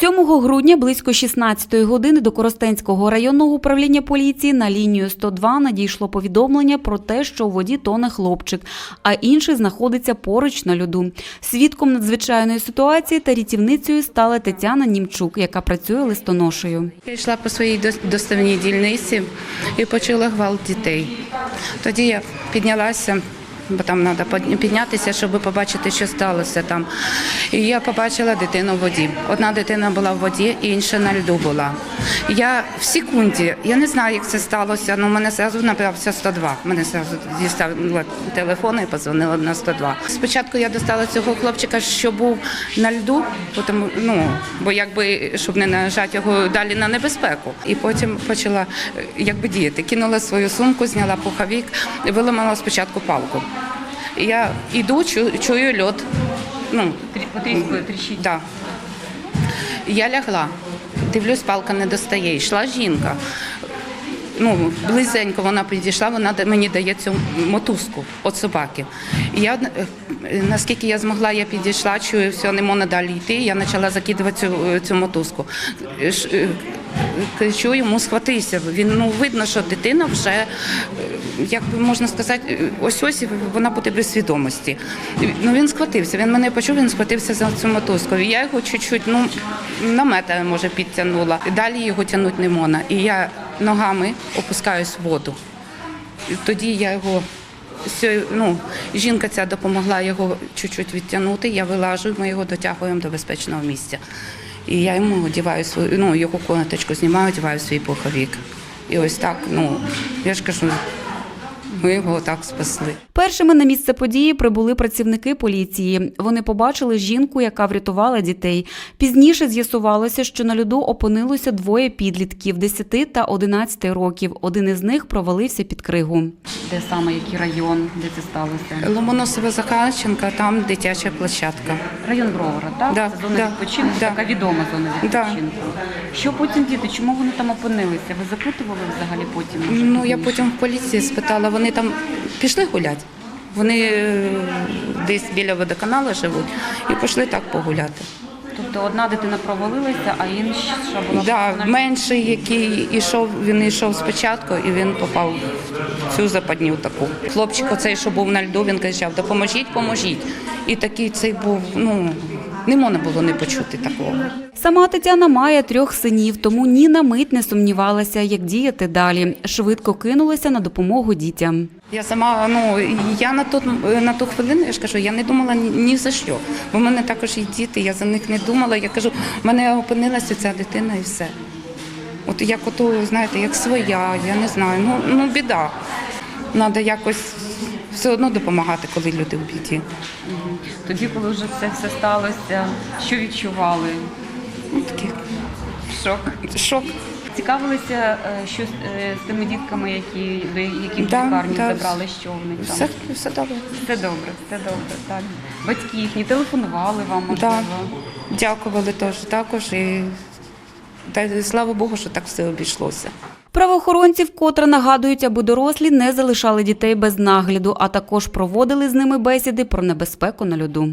7 грудня близько 16 години до Коростенського районного управління поліції на лінію 102 надійшло повідомлення про те, що у воді тоне хлопчик, а інший знаходиться поруч на льоду. Свідком надзвичайної ситуації та рятівницею стала Тетяна Німчук, яка працює листоношею. Я йшла по своїй дос- доставній дільниці і почула гвалт дітей. Тоді я піднялася, бо там треба піднятися, щоб побачити, що сталося там. І я побачила дитину в воді. Одна дитина була в воді, інша на льду була. Я в секунді, я не знаю, як це сталося, але мене зразу набрався 102. Мене зразу дістала телефон і позвонила на 102. Спочатку я достала цього хлопчика, що був на льду, тому, ну, бо якби, щоб не нажати його далі на небезпеку. І потім почала е, якби діяти. Кинула свою сумку, зняла пуховик, виламала спочатку палку. Я йду, чую, чую льод. Ну, Потріскою тріщить. Да. Я лягла, дивлюсь, палка не достає. Йшла жінка. Ну, близенько вона підійшла, вона мені дає цю мотузку від собаки. І я, е, наскільки я змогла, я підійшла, чую, все, не можна далі йти. Я почала закидувати цю, е, цю мотузку. Кричу йому схватися. Він ну видно, що дитина вже, е, як можна сказати, е, ось ось вона буде без свідомості. Ну він схватився. Він мене почув, він схватився за цю мотузку. Я його чуть-чуть, ну на метр, може, підтягнула. Далі його тягнути не можна. І я ногами опускаюсь в воду. І тоді я його. Ну, жінка ця допомогла його чуть-чуть відтягнути. Я вилажу, ми його дотягуємо до безпечного місця. І я йому одягаю свою, ну, його коноточку знімаю, одягаю свій пуховік. І ось так, ну, я ж кажу, ми його так спасли. Першими на місце події прибули працівники поліції. Вони побачили жінку, яка врятувала дітей. Пізніше з'ясувалося, що на льоду опинилося двоє підлітків 10 та 11 років. Один із них провалився під кригу. Де саме який район, де це сталося? Ломоносова Захарченка, там дитяча площадка. Район Бровара, так? Да, це зона да, відпочинку, да. така відома зона Да. відпочинку. Що потім діти? Чому вони там опинилися? Ви запитували взагалі потім? може, Ну, я потім в поліції спитала, вони там пішли гуляти. Вони е, десь біля водоканалу живуть і пішли так погуляти. Тобто одна дитина провалилася, а інша була Да, менший, який ішов, він йшов спочатку, і він попав в цю западню таку. Хлопчик, оцей, що був на льду, він кричав: допоможіть, поможіть. І такий цей був, ну не можна було не почути такого. Сама Тетяна має трьох синів, тому ні на мить не сумнівалася, як діяти далі. Швидко кинулася на допомогу дітям. Я сама, ну я на ту, на ту хвилину, я ж кажу, я не думала ні, ні за що. Бо в мене також є діти, я за них не думала. Я кажу, в мене опинилася ця дитина і все. От як ото, знаєте, як своя, я не знаю. Ну, ну біда. Треба якось все одно допомагати, коли люди в біді. Тоді, коли вже це все сталося, що відчували? Ну, такий Шок. шок. Цікавилися, е, що з е, тими дітками, які до яких Да, в лікарню да. забрали, що в них там? Все, все добре. Все добре, все добре. Так. Батьки їхні телефонували вам, можливо. Да. Дякували теж також. І та, слава Богу, що так все обійшлося. Правоохоронці вкотре нагадують, аби дорослі не залишали дітей без нагляду, а також проводили з ними бесіди про небезпеку на льоду.